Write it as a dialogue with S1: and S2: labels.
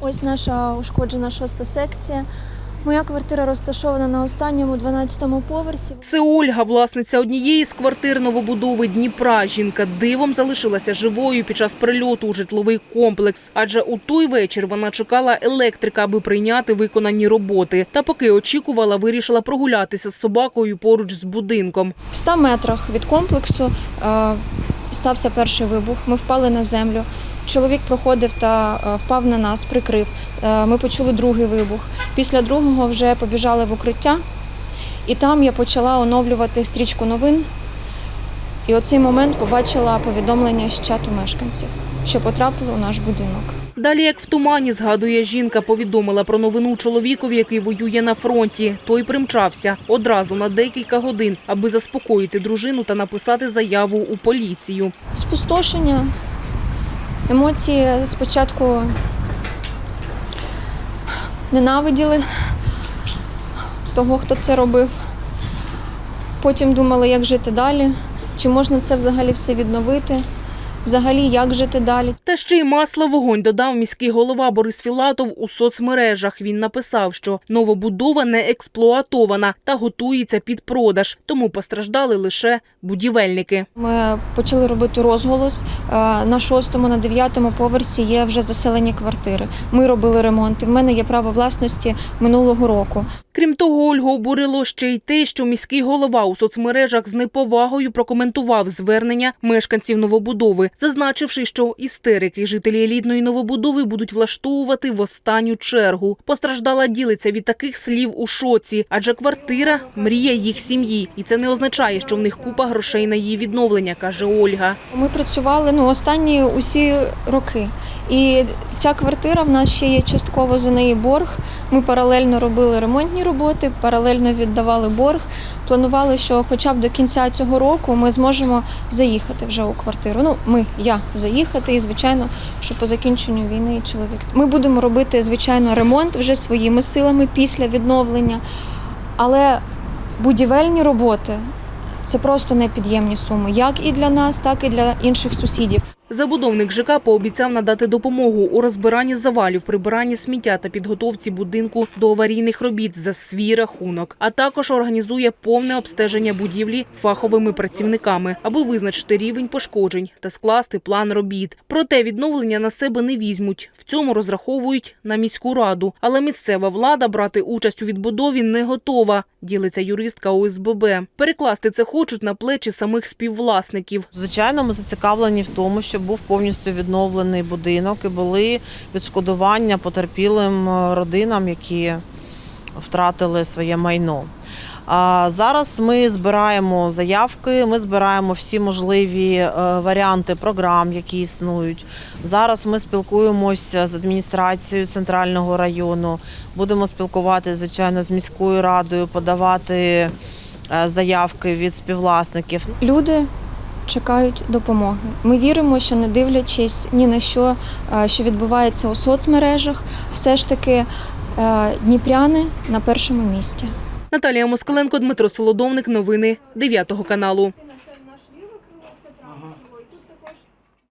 S1: Ось наша ушкоджена шоста секція. Моя квартира розташована на останньому 12-му поверсі.
S2: Це Ольга, власниця однієї з квартир новобудови Дніпра. Жінка дивом залишилася живою під час прильоту у житловий комплекс. Адже у той вечір вона чекала електрика, аби прийняти виконані роботи. Та поки очікувала, вирішила прогулятися з собакою поруч з будинком.
S1: В 100 метрах від комплексу е, стався перший вибух. Ми впали на землю. Чоловік проходив та е, впав на нас, прикрив. Е, ми почули другий вибух. Після другого вже побіжали в укриття, і там я почала оновлювати стрічку новин. І оцей момент побачила повідомлення з чату мешканців, що потрапили у наш будинок.
S2: Далі, як в тумані, згадує жінка, повідомила про новину чоловікові, який воює на фронті. Той примчався одразу на декілька годин, аби заспокоїти дружину та написати заяву у поліцію.
S1: Спустошення, емоції спочатку ненавиділи того, хто це робив. Потім думали, як жити далі, чи можна це взагалі все відновити, взагалі як жити далі.
S2: Та ще й масло вогонь додав міський голова Борис Філатов у соцмережах. Він написав, що новобудова не експлуатована та готується під продаж, тому постраждали лише будівельники.
S1: Ми почали робити розголос. Е, На шостому, на дев'ятому поверсі є вже заселені квартири. Ми робили ремонт. І в мене є право власності минулого року.
S2: Крім того, Ольгу обурило ще й те, що міський голова у соцмережах з неповагою прокоментував звернення мешканців новобудови, зазначивши, що істерики жителі елітної новобудови будуть влаштовувати в останню чергу. Постраждала ділиться від таких слів у шоці, адже квартира мрія їх сім'ї, і це не означає, що в них купа грошей на її відновлення, каже Ольга.
S1: Ми працювали ну, останні усі роки. І ця квартира в нас ще є частково за неї борг. Ми паралельно робили ремонтні роботи, паралельно віддавали борг. Планували, що хоча б до кінця цього року ми зможемо заїхати вже у квартиру. Ну, ми, я заїхати, і звичайно, що по закінченню війни чоловік. Ми будемо робити, звичайно, ремонт вже своїми силами після відновлення. Але будівельні роботи це просто непід'ємні суми, як і для нас, так і для інших сусідів.
S2: Забудовник ЖК пообіцяв надати допомогу у розбиранні завалів, прибиранні сміття та підготовці будинку до аварійних робіт за свій рахунок, а також організує повне обстеження будівлі фаховими працівниками, аби визначити рівень пошкоджень та скласти план робіт. Проте відновлення на себе не візьмуть. В цьому розраховують на міську раду. Але місцева влада брати участь у відбудові не готова. Ділиться юристка ОСББ. Перекласти це хочуть на плечі самих співвласників.
S3: Звичайно, ми зацікавлені в тому, щоб був повністю відновлений будинок і були відшкодування потерпілим е, родинам, які втратили своє майно. А зараз ми збираємо заявки, ми збираємо всі можливі е, варіанти програм, які існують. Зараз ми спілкуємося з адміністрацією центрального району. Будемо спілкуватися, звичайно, з міською радою, подавати е, заявки від співвласників.
S1: Люди чекають допомоги. Ми віримо, що не дивлячись ні на що, е, що відбувається у соцмережах, все ж таки дніпряни на першому місці.
S2: Наталія Москаленко, Дмитро Солодовник. Новини 9 каналу.